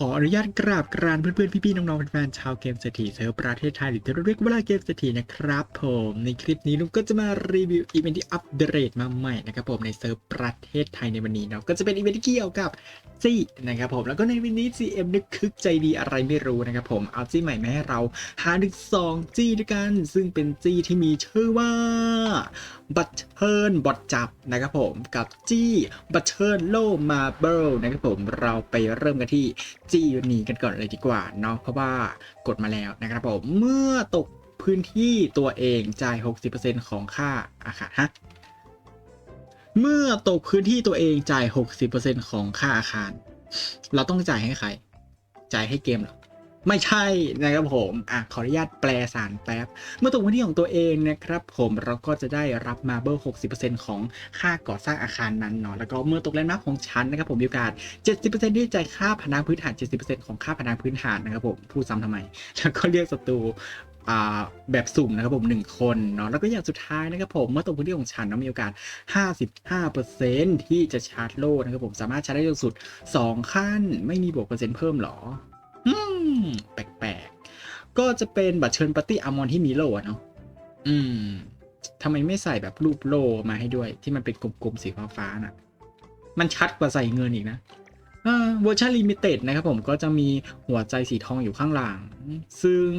ขออนุญาตกราบกรานเพื่อนๆ พี่ๆ น้องๆแฟนๆชาวเกมเศรษฐีเซิร์ฟประเทศไทยหรือที่เรียกว่าเกมเศรษฐีนะครับผมในคลิปนี้นุ๊กก็จะมารีวิวอีเวนท์ที่อัปเดตมาใหม่นะครับผมในเซิร์ฟประเทศไทยในวันนี้เนาะก็จะเป็นอีเวนท์ที่เกี่ยวกับจี้นะครับผมแล้วก็ในวันนี้ CM นึกคึกใจดีอะไรไม่รู้นะครับผมเอาจี้ใหม่มาให้เราหาถึงสองจี้ด้วยกัน ซึ่งเป็นจี้ที่มีชื่อว่าบัตเทิร์นบอทจับนะครับผมกับจี้บัตเทิร์นโลมาเบิลนะครับผมเราไปเริ่มกันที่จี้นี้กันก่อนเลยดีกว่าเนาะเพราะว่ากดมาแล้วนะครับผมเมื่อตกพื้นที่ตัวเองจ่าย 60%ของค่าอาคารฮะเมื่อตกพื้นที่ตัวเองจ่าย 60%ของค่าอาคาร เราต้องจ่ายให้ใคร จ่ายให้เกมหรอ ไม่ใช่นะครับผมอะขออนุญาตแปลสารแป๊บ เมื่อตกพื้นที่ของตัวเองนะครับผมเราก็จะได้รับมาเบิล60%ของค่าก่อสร้างอาคารนั้นเนาะแล้วก็เมื่อตกแลนด์มาร์คของชั้นนะครับผมมีโอกาส 70%ที่จ่ายค่าพนังพื้นฐาน 70%ของค่าพนังพื้นฐานนะครับผมพูดซ้ำทำไม แล้วก็เรียกศัตรูแบบสุ่มนะครับผมหนึ่งคนเนาะแล้วก็อย่างสุดท้ายนะครับผม เมื่อตกพื้นที่ของฉันนะมีโอกาส 55%ที่จะชาร์จโล่นะครับผมสามารถชาร์จได้สูงสุด 2 ขั้น ไม่มีบวกเปอร์เซ็นต์เพิ่มหรอ แปลกๆ ก็จะเป็นบัตรเชิญปาร์ตี้อามอนที่มีโล่อะเนาะอืมทำไมไม่ใส่แบบรูปโล่มาให้ด้วย ที่มันเป็นกลมๆสีฟ้าๆน่ะ มันชัดกว่าใส่เงินอีกนะอ่าเวอร์ชันลิมิเต็ดนะครับผมก็จะมีหัวใจสีทองอยู่ข้างหลัง ซึ่ง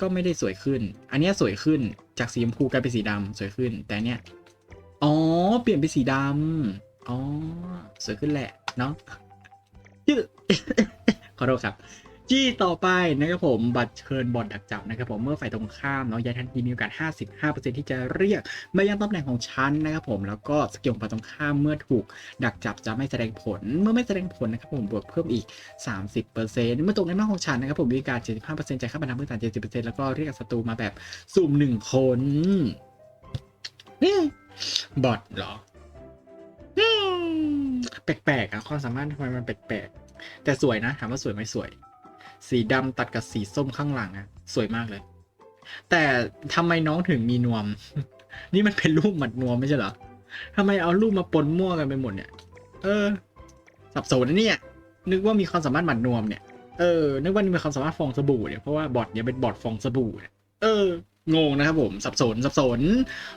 ก็ไม่ได้สวยขึ้น อันนี้สวยขึ้นจากสีชมพูกลายเป็นสีดำสวยขึ้น แต่เนี้ยอ๋อ เปลี่ยนเป็นสีดำอ๋อ สวยขึ้นแหละ เนาะขอโทษครับ จี้ต่อไปนะครับผมบัตรเชิญบอลดักจับนะครับผมเมื่อฝ่ายตรงข้ามเนาะยายทันทีมีโอกาส 55%ที่จะเรียกมายังตำแหน่งของชั้นนะครับผมแล้วก็สกิลของฝ่ายตรงข้ามเมื่อถูกดักจับจะไม่แสดงผลเมื่อไม่แสดงผลนะครับผมบวกเพิ่มอีก 30%เมื่อตกในหน้าของชั้นนะครับผมมีโอกาส 75%จ่ายค่าบันทึกพื้นฐาน70%แล้วก็เรียกศัตรูมาแบบสุ่มหนึ่งคนนี่บอทเหรอแปลกๆอะความสามารถทำไมมันแปลกๆแต่สวยนะถามว่าสวยไหมสวย สีดำตัดกับสีส้มข้างหลังอะสวยมากเลย แต่ทำไมน้องถึงมีนวม นี่มันเป็นรูปหมัดนวมไม่ใช่เหรอทำไมเอารูปมาปนมั่วกันไปหมดเนี่ย เออ สับสนนะเนี่ย นึกว่ามีความสามารถหมัดนวมเนี่ย เออ นึกว่ามีความสามารถฟองสบู่เนี่ย เพราะว่าบอทเนี่ยเป็นบอทฟองสบู่เนี่ย เออ งงนะครับผมสับสนสับสน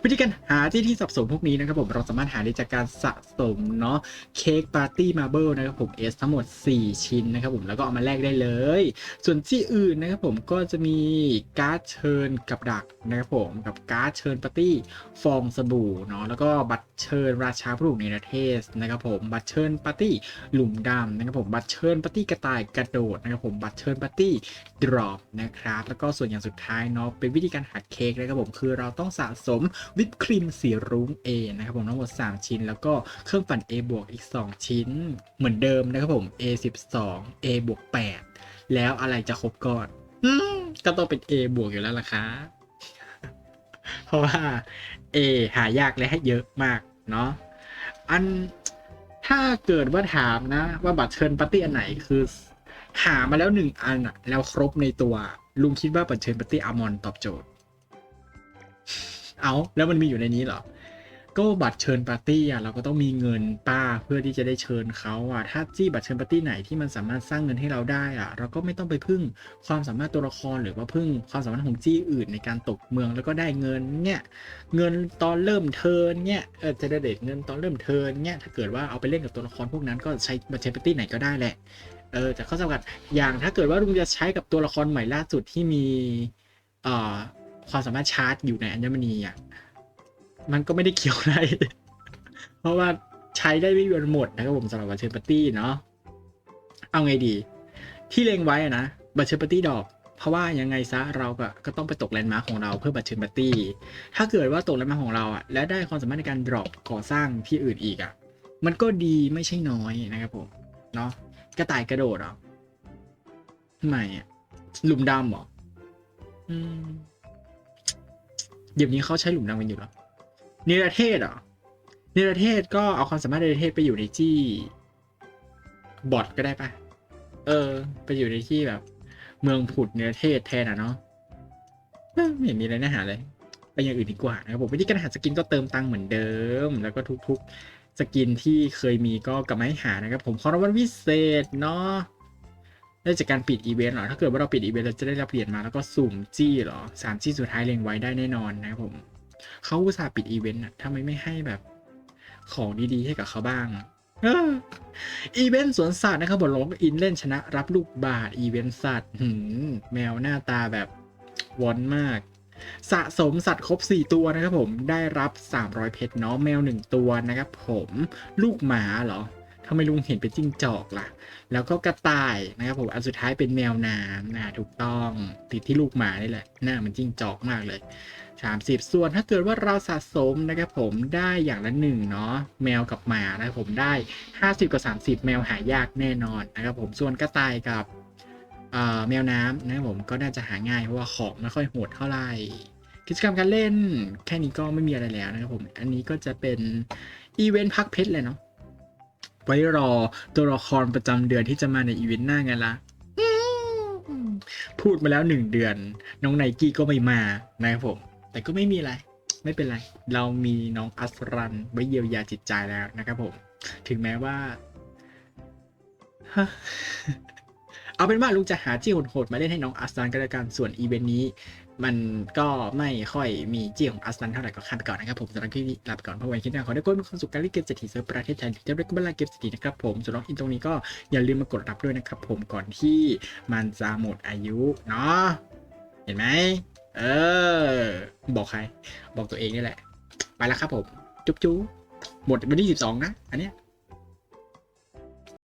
วิธีการหาที่ที่สับสนพวกนี้นะครับผมเราสามารถหาได้จากการสะสมเนาะเค้กปาร์ตี้มาเบิลนะครับผมเอสทั้งหมด 4 ชิ้นนะครับผมแล้วก็เอามาแลกได้เลย ส่วนที่อื่นนะครับผมก็จะมีการ์ดเชิญกับดักนะครับผมกับการ์ดเชิญปาร์ตี้ฟองสบู่เนาะแล้วก็บัตรเชิญราชาผู้ถูกในประเทศนะครับผมบัตรเชิญปาร์ตี้หลุมดำนะครับผมบัตรเชิญปาร์ตี้กระต่ายกระโดดนะครับผมบัตรเชิญปาร์ตี้ดรอปนะครับแล้วก็ส่วนอย่างสุดท้ายเนาะเป็นวิธีการหาเค้กนะครับผมคือเราต้องสะสมวิปครีมสีรุ้ง A นะครับผมทั้งหมด 3 ชิ้น แล้วก็เครื่องปั่น A บวกอีก 2 ชิ้น เหมือนเดิมนะครับผม A 12 A บวก8แล้วอะไรจะครบก่อนก็ต้องเป็น A บวกอยู่แล้วล่ะครับเพราะว่า A หายากและให้เยอะมากเนาะอันถ้าเกิดว่าถามนะ ว่าบัตรเชิญปาร์ตี้อันไหนคือ หามาแล้วหนึ่งอันอะแล้วครบในตัว ลุงคิดว่าบัตรเชิญปาร์ตี้อมอนตอบโจทย์ เอาแล้วมันมีอยู่ในนี้เหรอ ก็บัตรเชิญปาร์ตี้อะเราก็ต้องมีเงินป้าเพื่อที่จะได้เชิญเขาอะถ้าจี้บัตรเชิญปาร์ตี้ไหนที่มันสามารถสร้างเงินให้เราได้อะเราก็ไม่ต้องไปพึ่งความสามารถตัวละครหรือว่าพึ่งความสามารถของจี้อื่นในการตกเมืองแล้วก็ได้เงินเนี่ยเงินตอนเริ่มเทินเนี่ยเออจะได้เด็ดเงินตอนเริ่มเทินเนี่ยถ้าเกิดว่าเอาไปเล่นกับตัวละครพวกนั้นก็ใช้บัตรเชิญปาร์ตี้ไหนก็ได้แหละเออแต่ข้อจำกัดอย่างถ้าเกิดว่าลุงจะใช้กับตัวละครใหม่ล่าสุดที่มีอ่อ ความสามารถชาร์จอยู่ในอัญมณีอะมันก็ไม่ได้เกี่ยวอะไร เพราะว่าใช้ได้ไม่วันหมดนะครับผมสำหรับบัตรเชิญปาร์ตี้เนาะเอาไงดี ที่เลงไว้อะนะบัตรเชิญปาร์ตี้ดอก เพราะว่ายังไงซะเราก็ก็ต้องไปตกแลนด์มาร์คของเราเพื่อบัตรเชิญปาร์ตี้ถ้าเกิดว่าตกแลนด์มาร์คของเราอะและได้ความสามารถในการดรอปก่อสร้างที่อื่นอีกอะมันก็ดีไม่ใช่น้อยนะครับผมเนาะกระต่ายกระโดดเหรอทำไมอะหลุมดำเหรออืม เดี๋ยวนี้เขาใช้หลุมดำกันอยู่หรอเนรเทศเหรอเนรเทศก็เอาความสามารถเนรเทศไปอยู่ในที่บอทก็ได้ปะเออ ไปอยู่ในที่แบบ เมืองผุดเนรเทศแทนอะเนาะเอ้ยไม่เห็นมีอะไรน่าหาเลยไปอย่างอื่นดีกว่านะครับผมวิธีการหาสกินก็เติมตังค์เหมือนเดิม แล้วก็ทุกๆสกินที่เคยมีก็กลับมาให้หานะครับ ผมขอรางวัลพิเศษเนาะ ได้จากการปิดอีเวนต์เหรอ ถ้าเกิดว่าเราปิดอีเวนต์เราจะได้รับเหรียญมาแล้วก็สุ่มจี้เหรอสามจี้สุดท้ายเล็งไว้ได้แน่นอนนะครับผมเขาอุตส่าห์ปิดอีเวนต์อะทำไมไม่ให้แบบของดีๆให้กับเขาบ้างอีเวนต์สวนสัตว์นะครับบทลงอินเล่นชนะรับลูกบาทอีเวนต์สัตว์หืมแมวหน้าตาแบบวอนมาก สะสมสัตว์ครบ 4 ตัวนะครับผมได้รับ 300 เพชรเนาะแมว 1 ตัวนะครับผมลูกหมาเหรอ ทำไมลุงเห็นเป็นจิ้งจอกล่ะ แล้วก็กระต่ายนะครับผม อันสุดท้ายเป็นแมวน้ำนะถูกต้องติดที่ลูกหมานี่แหละ หน้ามันจิ้งจอกมากเลย 30 ส่วนถ้าเกิดว่าเราสะสมนะครับผมได้อย่างละหนึ่งเนาะแมวกับหมานะครับผมได้ 50 กับ 30 แมวหายากแน่นอนนะครับผมส่วนกระต่ายกับแมวน้ำนะครับผมก็น่าจะหาง่ายเพราะว่าของไม่ค่อยโหดเท่าไหร่กิจกรรมการเล่นแค่นี้ก็ไม่มีอะไรแล้วนะครับผม อันนี้ก็จะเป็นอีเวนต์พักเพชรเลยเนาะ ไว้รอตัวละครประจำเดือนที่จะมาในอีเวนต์หน้าไงล่ะอืมพูดมาแล้วหนึ่งเดือน น้องไนกี้ก็ไม่มานะครับผม แต่ก็ไม่มีอะไร ไม่เป็นไร เรามีน้องอัสรันไว้เยียวยาจิตใจแล้วนะครับผม ถึงแม้ว่าฮะ เอาเป็นว่าลุงจะหาจี้โหดๆมาเล่นให้น้องอัสรันก็แล้วกันส่วนอีเวนต์นี้ มันก็ไม่ค่อยมีจี้ของอัสรันเท่าไหร่ก็ข้ามไปก่อนนะครับผมสำหรับคลิปนี้ลาไปก่อนเพราะวันคลิปหน้าขอได้ก้นมีความสุขการเล่นเกมเศรษฐีเซิร์ฟประเทศไทยจะเรียกว่าเกมเศรษฐีนะครับผมส่วนน้องอินตรงนี้ก็อย่าลืมมากดรับด้วยนะครับผมก่อนที่มันจะหมดอายุเนาะเห็นไหมเออ บอกใคร บอกตัวเองนี่แหละ ไปแล้วครับผม จุ๊บจุ๊บหมดวันที่สิบสองนะ อันเนี้ย